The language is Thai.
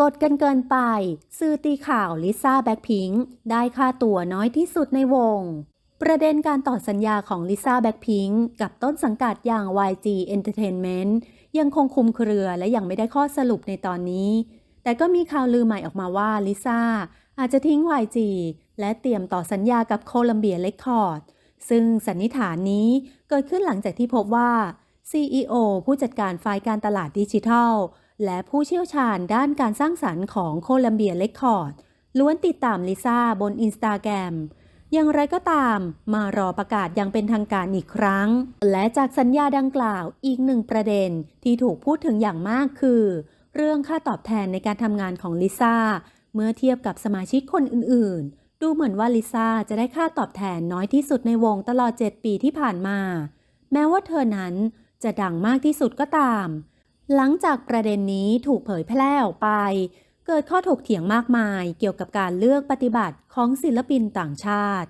กดกันเกินไป สื่อตีข่าวลิซ่าแบ็คพิงค์ได้ค่าตัวน้อยที่สุดในวง ประเด็นการต่อสัญญาของลิซ่าแบ็คพิงค์กับต้นสังกัดอย่าง YG Entertainment ยังคงคุมเครือและยังไม่ได้ข้อสรุปในตอนนี้ แต่ก็มีข่าวลือใหม่ออกมาว่าลิซ่าอาจจะทิ้ง YG และเตรียมต่อสัญญากับโคลัมเบียเ e คคอร์ดซึ่งสันนิษฐานนี้เกิดขึ้นหลังจากที่พบว่า CEO ผู้จัดการฝ่ายการตลาดดิจิทัล และผู้เชี่ยวชาญด้านการสร้างสรรค์ของโคลัมเบียเ e คคอร์ดล้วนติดตามลิซ่าบนอินสตาแกรมอย่างไรก็ตามมารอประกาศอยังเป็นทางการอีกครั้ง และจากสัญญาดังกล่าวอีกหนึ่งประเด็นที่ถูกพูดถึงอย่างมากคือ เรื่องค่าตอบแทนในการทำงานของลิซ่าเมื่อเทียบกับสมาชิกคนอื่นๆ ดูเหมือนว่าลิซ่าจะได้ค่าตอบแทนน้อยที่สุดในวงตลอด 7 ปีที่ผ่านมา แม้ว่าเธอนั้นจะดังมากที่สุดก็ตาม หลังจากประเด็นนี้ถูกเผยแพร่ออกไป เกิดข้อถกเถียงมากมายเกี่ยวกับการเลือกปฏิบัติของศิลปินต่างชาติ